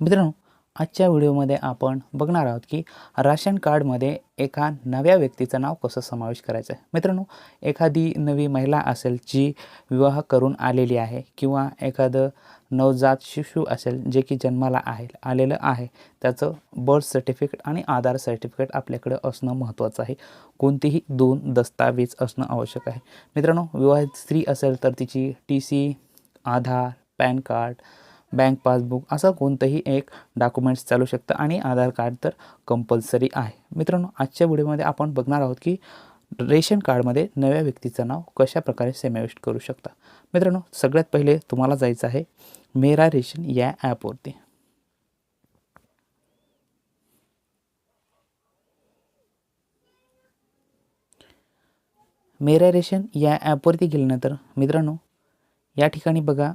मित्रांनो आजच्या व्हिडिओमध्ये आपण बघणार आहोत की राशन कार्डमध्ये एका नव्या व्यक्तीचं नाव कसं समावेश करायचं आहे. मित्रांनो एखादी नवी महिला असेल जी विवाह करून आलेली आहे किंवा एखादं नवजात शिशु असेल जे की जन्माला आहे आलेलं आहे त्याचं बर्थ सर्टिफिकेट आणि आधार सर्टिफिकेट आपल्याकडे असणं महत्त्वाचं आहे. कोणतीही दोन दस्तावेज असणं आवश्यक आहे. मित्रांनो विवाहित स्त्री असेल तर तिची T C Aadhaar PAN card bank passbook असं कोणतंही एक डॉक्युमेंट्स चालू शकतं आणि आधार कार्ड तर कंपल्सरी आहे. मित्रांनो आजच्या व्हिडिओमध्ये आपण बघणार आहोत की रेशन कार्डमध्ये नव्या व्यक्तीचं नाव कशा प्रकारे समाविष्ट करू शकता. मित्रांनो सगळ्यात पहिले तुम्हाला जायचं आहे मेरा रेशन या ॲपवरती. मेरा रेशन या ॲपवरती गेल्यानंतर मित्रांनो या ठिकाणी बघा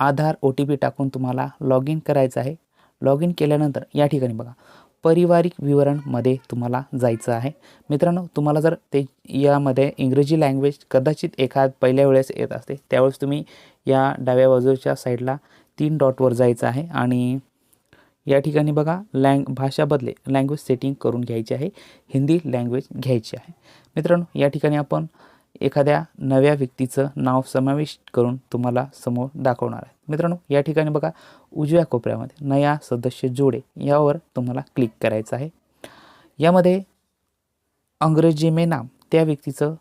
आधार ओ टी पी टाकून तुम्हाला लॉग इन करायचं आहे. लॉग इन केल्यानंतर या ठिकाणी बघा पारिवारिक विवरणमध्ये तुम्हाला जायचं आहे. मित्रांनो तुम्हाला जर ते यामध्ये इंग्रजी लँग्वेज कदाचित एखाद पहिल्या वेळेस येत असते त्यावेळेस तुम्ही या डाव्या बाजूच्या साईडला तीन डॉटवर जायचं आहे आणि या ठिकाणी बघा लँग भाषा बदले लँग्वेज सेटिंग करून घ्यायची आहे हिंदी लँग्वेज घ्यायची आहे. मित्रांनो या ठिकाणी आपण एखाद्या नव्या व्यक्तीचं नाव समाविष्ट करून तुम्हाला समोर दाखवणार आहे. मित्रांनो या ठिकाणी बघा उजव्या कोपऱ्यामध्ये नया सदस्य जोडे यावर तुम्हाला क्लिक करायचं आहे. यामध्ये अंग्रेजी मे नाम त्या व्यक्तीचं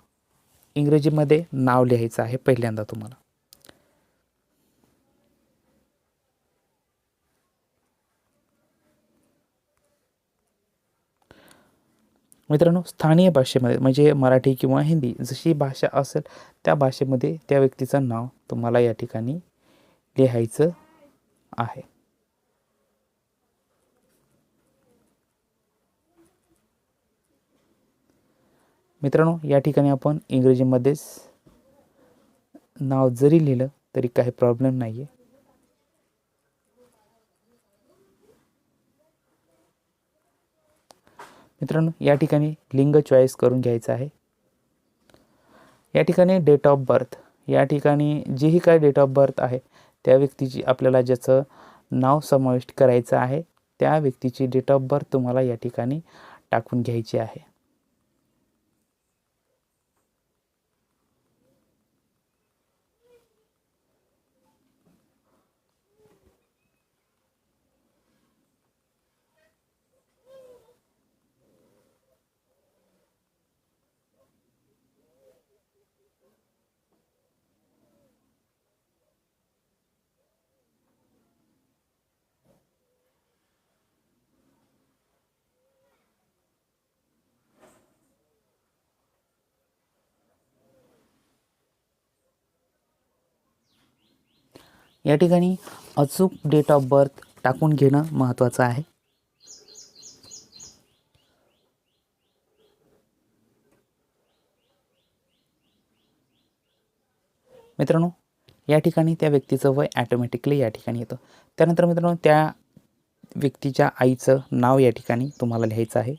इंग्रजीमध्ये नाव लिहायचं आहे पहिल्यांदा तुम्हाला. मित्रांनो स्थानीय भाषेमध्ये म्हणजे मराठी किंवा हिंदी जशी भाषा असेल त्या भाषेमध्ये त्या व्यक्तीचं नाव तुम्हाला या ठिकाणी लिहायचं आहे. मित्रांनो या ठिकाणी आपण इंग्रजीमध्येच नाव जरी लिहिलं तरी काही प्रॉब्लेम नाही आहे मित्रांनो या ठिकाणी लिंग चॉईस करून घ्यायचं आहे. या ठिकाणी डेट ऑफ बर्थ या ठिकाणी जेही काय डेट ऑफ बर्थ आहे त्या व्यक्तीची आपल्याला ज्याचं नाव समाविष्ट करायचं आहे त्या व्यक्तीची डेट ऑफ बर्थ तुम्हाला या ठिकाणी टाकून घ्यायची आहे. या ठिकाणी अचूक डेट ऑफ बर्थ टाकून घेणं महत्त्वाचं आहे. मित्रांनो या ठिकाणी त्या व्यक्तीचं वय ॲटोमॅटिकली या ठिकाणी येतं. त्यानंतर मित्रांनो त्या व्यक्तीच्या आईचं नाव या ठिकाणी तुम्हाला लिहायचं आहे.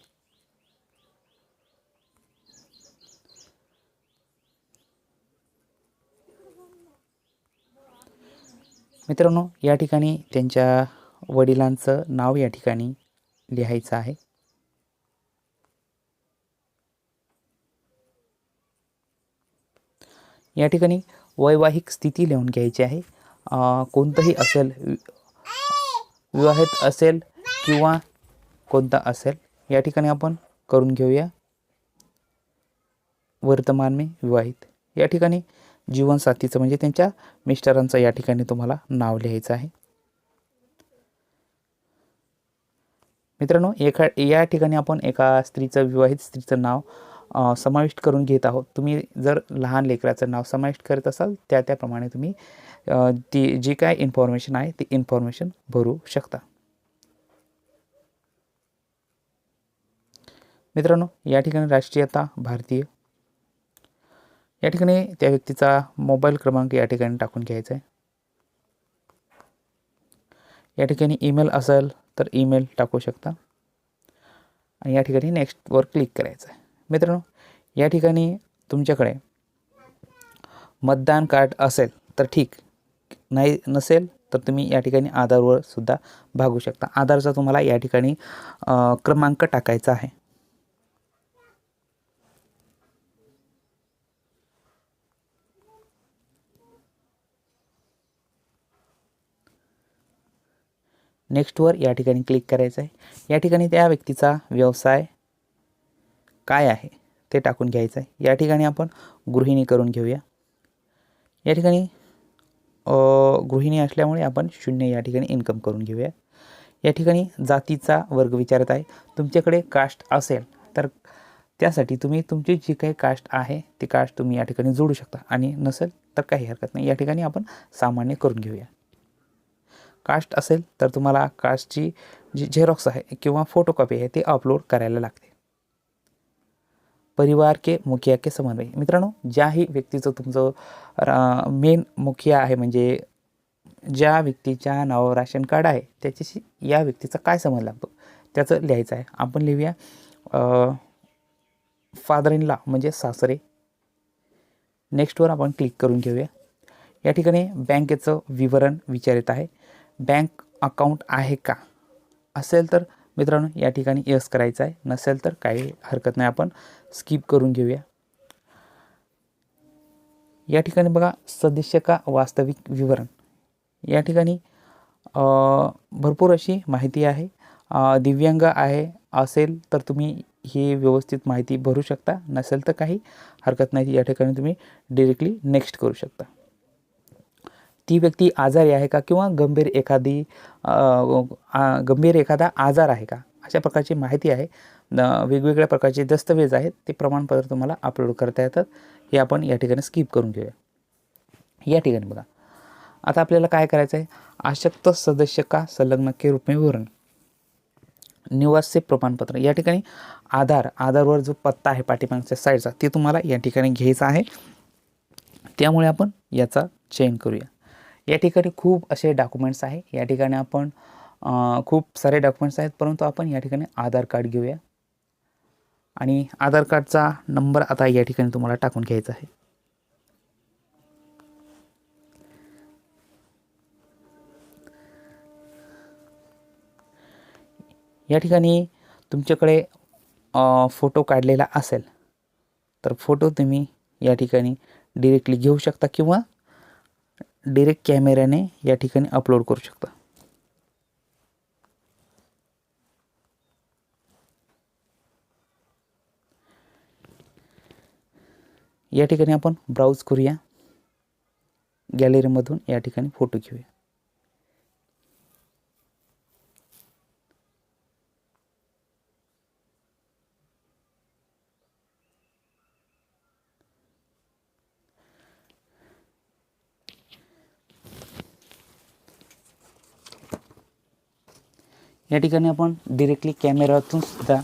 मित्रांनो या ठिकाणी त्यांच्या वडिलांचं नाव या ठिकाणी लिहायचं आहे. या ठिकाणी वैवाहिक स्थिती लिहून घ्यायची आहे. कोणतंही असेल विवाहित असेल किंवा कोणता असेल या ठिकाणी आपण करून घेऊया. वर्तमान में विवाहित. या ठिकाणी जीवनसाथीचं म्हणजे त्यांच्या मिस्टरांचं या ठिकाणी तुम्हाला नाव लिहायचं आहे. मित्रांनो एका या ठिकाणी आपण एका स्त्रीचं विवाहित स्त्रीचं नाव समाविष्ट करून घेत आहोत. तुम्ही जर लहान लेकराचं नाव समाविष्ट करत असाल त्या त्याप्रमाणे तुम्ही ती जी काय इन्फॉर्मेशन आहे ती इन्फॉर्मेशन भरू शकता. मित्रांनो या ठिकाणी राष्ट्रीयता भारतीय या ठिकाणी त्या व्यक्तीचा मोबाईल क्रमांक या ठिकाणी टाकून घ्यायचा आहे. या ठिकाणी ईमेल असेल तर ईमेल टाकू शकता. आणि या ठिकाणी नेक्स्टवर क्लिक करायचं आहे. मित्रांनो या ठिकाणी तुमच्याकडे मतदान कार्ड असेल तर ठीक. नाही नसेल तर तुम्ही या ठिकाणी आधारवर सुद्धा भागू शकता. आधारचा तुम्हाला या ठिकाणी क्रमांक टाकायचा आहे. नेक्स्टवर या ठिकाणी क्लिक करायचं आहे या ठिकाणी त्या व्यक्तीचा व्यवसाय काय आहे ते टाकून घ्यायचं आहे या ठिकाणी आपण गृहिणी करून घेऊया. या ठिकाणी गृहिणी असल्यामुळे आपण शून्य या ठिकाणी इन्कम करून घेऊया. या ठिकाणी जातीचा वर्ग विचारत आहे. तुमच्याकडे कास्ट असेल तर त्यासाठी तुम्ही तुमची जी काही कास्ट आहे ती कास्ट तुम्ही या ठिकाणी जोडू शकता. आणि नसेल तर काही हरकत नाही. या ठिकाणी आपण सामान्य करून घेऊया. कास्ट असेल तर तुम्हाला कास्टची जी झेरॉक्स आहे किंवा फोटोकॉपी आहे ते अपलोड करायला लागते. परिवार के मुखिया के समन्वय. मित्रांनो ज्याही व्यक्तीचं तुमचं मेन मुखिया आहे म्हणजे ज्या व्यक्तीच्या नावावर राशन कार्ड आहे त्याच्याशी या व्यक्तीचा काय संबंध लागतो? त्याचं लिहायचं आहे. आपण लिहूया फादर इन लॉ म्हणजे सासरे. नेक्स्टवर आपण क्लिक करून घेऊया. या ठिकाणी बँकेचं विवरण विचारित आहे. बँक अकाउंट आहे का? असेल तर मित्रांनो या ठिकाणी यस करायचं आहे. नसेल तर काही हरकत नाही. आपण स्किप करून घेऊया. या ठिकाणी बघा सदस्य का वास्तविक विवरण? या ठिकाणी भरपूर अशी माहिती आहे. दिव्यांग आहे असेल तर तुम्ही ही व्यवस्थित माहिती भरू शकता. नसेल तर काही हरकत नाही. या ठिकाणी तुम्ही डिरेक्टली नेक्स्ट करू शकता. ती व्यक्ती आजारी आहे का किंवा गंभीर एखादी गंभीर एखादा आजार आहे का? अशा प्रकारची माहिती आहे. वेगवेगळ्या प्रकारचे दस्तवेज आहेत. ते प्रमाणपत्र तुम्हाला अपलोड करता येतात. हे आपण या ठिकाणी स्किप करून घेऊया. या ठिकाणी बघा. आता आपल्याला काय करायचं आहे आशक्त सदस्य का संलग्न के रूप में विवरण. निवासी प्रमाणपत्र. या ठिकाणी आधार आधारवर जो पत्ता आहे पाठीमागच्या साईडचा ते तुम्हाला या ठिकाणी घ्यायचा आहे. त्यामुळे आपण याचा चयन करूया. या ठिकाणी खूप असे डॉक्युमेंट्स आहे. या ठिकाणी आपण खूप सारे डॉक्युमेंट्स आहेत परंतु आपण या ठिकाणी आधार कार्ड घेऊया. आणि आधार कार्डचा नंबर आता या ठिकाणी तुम्हाला टाकून घ्यायचा आहे. या ठिकाणी तुमच्याकडे फोटो काढलेला असेल तर फोटो तुम्ही या ठिकाणी डिरेक्टली घेऊ शकता किंवा डिरेक्ट कॅमेऱ्याने या ठिकाणी अपलोड करू शकता. या ठिकाणी आपण ब्राउज करूया. गॅलरीमधून या ठिकाणी फोटो घेऊया. या ठिकाणी आपण डिरेक्टली कॅमेऱ्यातून सुद्धा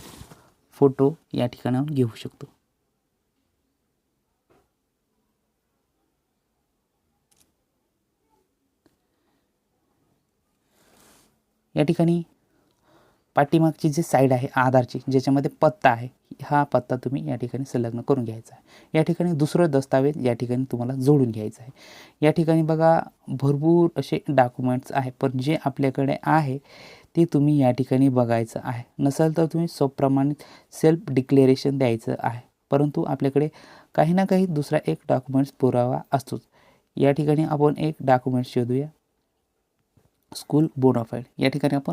फोटो या ठिकाणाहून घेऊ शकतो. या ठिकाणी पाठीमागची जी साईड आहे आधारची ज्याच्यामध्ये पत्ता आहे हा पत्ता तुम्ही या ठिकाणी संलग्न करून घ्यायचा आहे. या ठिकाणी दुसरं दस्तावेज या ठिकाणी तुम्हाला जोडून घ्यायचं आहे. या ठिकाणी बघा भरपूर असे डॉक्युमेंट्स आहे पण जे आपल्याकडे आहे ते तुम्ही या ठिकाणी बघायचं आहे. नसेल तर तुम्ही स्वप्रमाणित सेल्फ डिक्लेरेशन द्यायचं आहे. परंतु आपल्याकडे काही ना काही दुसरा एक डॉक्युमेंट्स पुरावा असतोच. या ठिकाणी आपण एक डॉक्युमेंट शोधूया. स्कूल बोनाफाईड या ठिकाणी आपण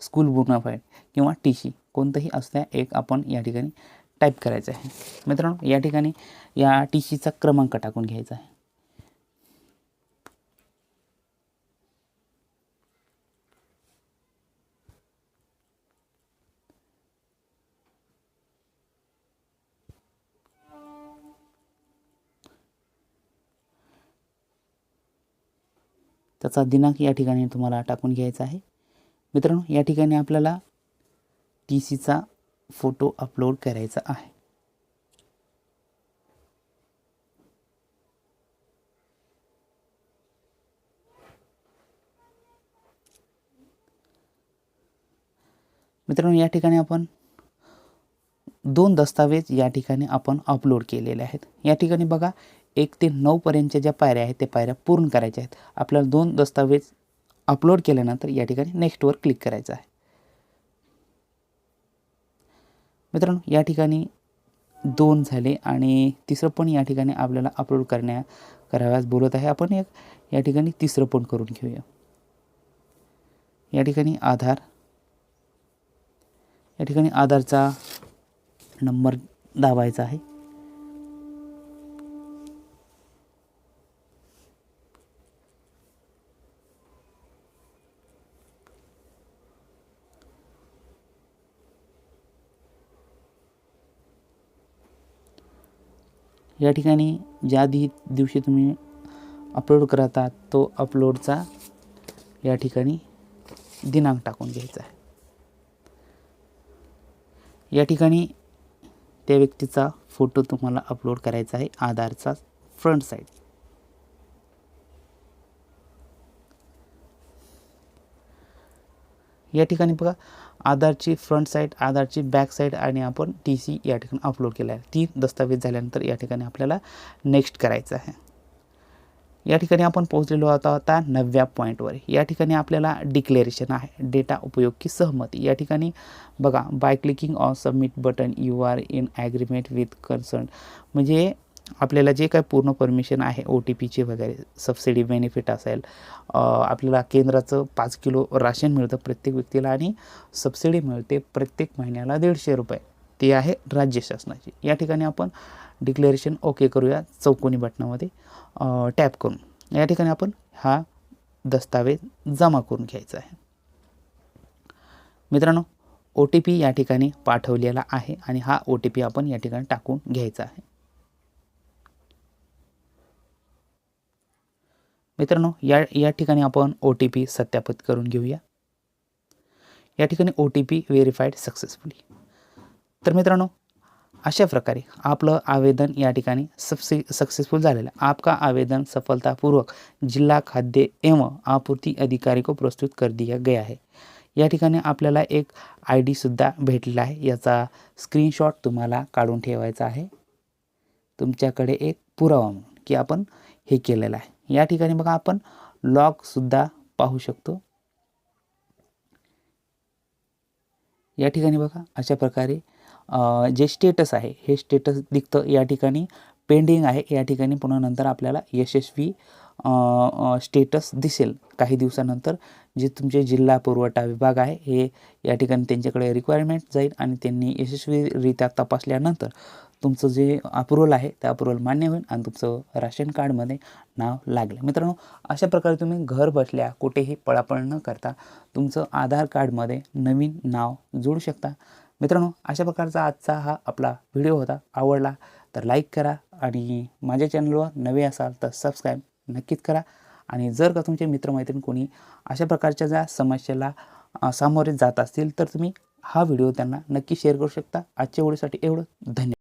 स्कूल बोनाफाईड किंवा टी सी कोणतंही असल्या एक आपण या ठिकाणी टाईप करायचं आहे. मित्रांनो या ठिकाणी या टी सीचा क्रमांक टाकून घ्यायचा आहे. त्याचा दिनांक या ठिकाणी तुम्हाला टाकून घ्यायचा आहे. मित्रांनो या ठिकाणी आपल्याला टी सीचा फोटो अपलोड करायचा आहे. मित्रांनो या ठिकाणी आपण दोन दस्तावेज या ठिकाणी आपण अपलोड केलेले आहेत. या ठिकाणी बघा एक ते नऊपर्यंतच्या ज्या पायऱ्या आहेत त्या पायऱ्या पूर्ण करायच्या आहेत. आपल्याला दोन दस्तावेज अपलोड केल्यानंतर या ठिकाणी नेक्स्टवर क्लिक करायचं आहे. मित्रांनो या ठिकाणी दोन झाले आणि तिसरं पण या ठिकाणी आपल्याला अपलोड करण्या कराव्यास बोलत आहे. आपण एक या ठिकाणी तिसरं पण करून घेऊया. या ठिकाणी आधार या ठिकाणी आधारचा नंबर दाबायचा आहे. या ठिकाणी ज्या दि दिवशी तुम्ही अपलोड करत आहात तो अपलोडचा या ठिकाणी दिनांक टाकून घ्यायचा आहे. या ठिकाणी त्या व्यक्तीचा फोटो तुम्हाला अपलोड करायचा आहे आधारचा फ्रंट साईड या ठिकाणी बघा आधारची फ्रंट साईड आधारची बॅक साईड आणि आपण टी सी या ठिकाणी अपलोड केला आहे तीन दस्तावेज झाल्यानंतर या ठिकाणी आपल्याला नेक्स्ट करायचं आहे. या ठिकाणी आपण पोहोचलेलो होता आता नवव्या पॉईंटवर या ठिकाणी आपल्याला डिक्लेरेशन आहे. डेटा उपयोग की सहमती. या ठिकाणी बघा by clicking on submit button you are in agreement with concern म्हणजे आपल्याला जे काय पूर्ण परमिशन आहे ओ टी पीचे वगैरे सबसिडी बेनिफिट असेल आपल्याला केंद्राचं पाच किलो राशन मिळतं प्रत्येक व्यक्तीला आणि सबसिडी मिळते प्रत्येक महिन्याला दीडशे रुपये. ते आहे राज्य शासनाची. या ठिकाणी आपण डिक्लेरेशन ओके करूया चौकोनी बटनामध्ये. टॅप करून. या ठिकाणी आपण हा दस्तावेज जमा करून घ्यायचा आहे. मित्रांनो ओ टी पी या ठिकाणी पाठवलेला आहे आणि हा ओ टी पी आपण या ठिकाणी टाकून घ्यायचा आहे. मित्रांनो या या ठिकाणी आपण ओ टी पी सत्यापित करून घेऊया. या ठिकाणी O T P verified successfully तर मित्रांनो अशा प्रकारे आपलं आवेदन या ठिकाणी सबसे सक्सेसफुल झालेलं आहे. आपका आवेदन सफलतापूर्वक जिल्हा खाद्य एवं आपूर्ति अधिकारी को प्रस्तुत कर दिया गया है. या ठिकाणी आपल्याला एक आय डीसुद्धा भेटलेला आहे. याचा स्क्रीनशॉट तुम्हाला काढून ठेवायचा आहे. तुमच्याकडे एक पुरावा म्हणून की आपण हे केलेलं आहे. या ठिकाणी बघा आपण लॉगसुद्धा पाहू शकतो. या ठिकाणी बघा अशा प्रकारे जे स्टेटस आहे हे स्टेटस दिखतं या ठिकाणी. पेंडिंग आहे या ठिकाणी पुन्हा नंतर आपल्याला यशस्वी स्टेटस दिसेल. काही दिवसानंतर जे तुमचे जिल्हा पुरवठा विभाग आहे हे या ठिकाणी त्यांच्याकडे रिक्वायरमेंट जाईल आणि त्यांनी यशस्वीरित्या तपासल्यानंतर तुमचं जे अप्रुवल आहे त्या अप्रुवल मान्य होईल आणि तुमचं राशन कार्डमध्ये नाव लागलं. मित्रांनो अशा प्रकारे तुम्ही घर बसल्या कुठेही पळापळ न करता तुमचं आधार कार्डमध्ये नवीन नाव जोडू शकता. मित्रांनो अशा प्रकारचा आजचा हा आपला व्हिडिओ होता. आवडला तर लाईक करा आणि माझ्या चॅनलवर नवे असाल तर सबस्क्राईब नक्कीच करा. आणि जर का तुमचे मित्रमैत्रीण कोणी अशा प्रकारच्या ज्या समस्येला सामोरे जात असतील तर तुम्ही हा व्हिडिओ त्यांना नक्की शेअर करू शकता. आजच्या व्हिडिओसाठी एवढं. धन्यवाद.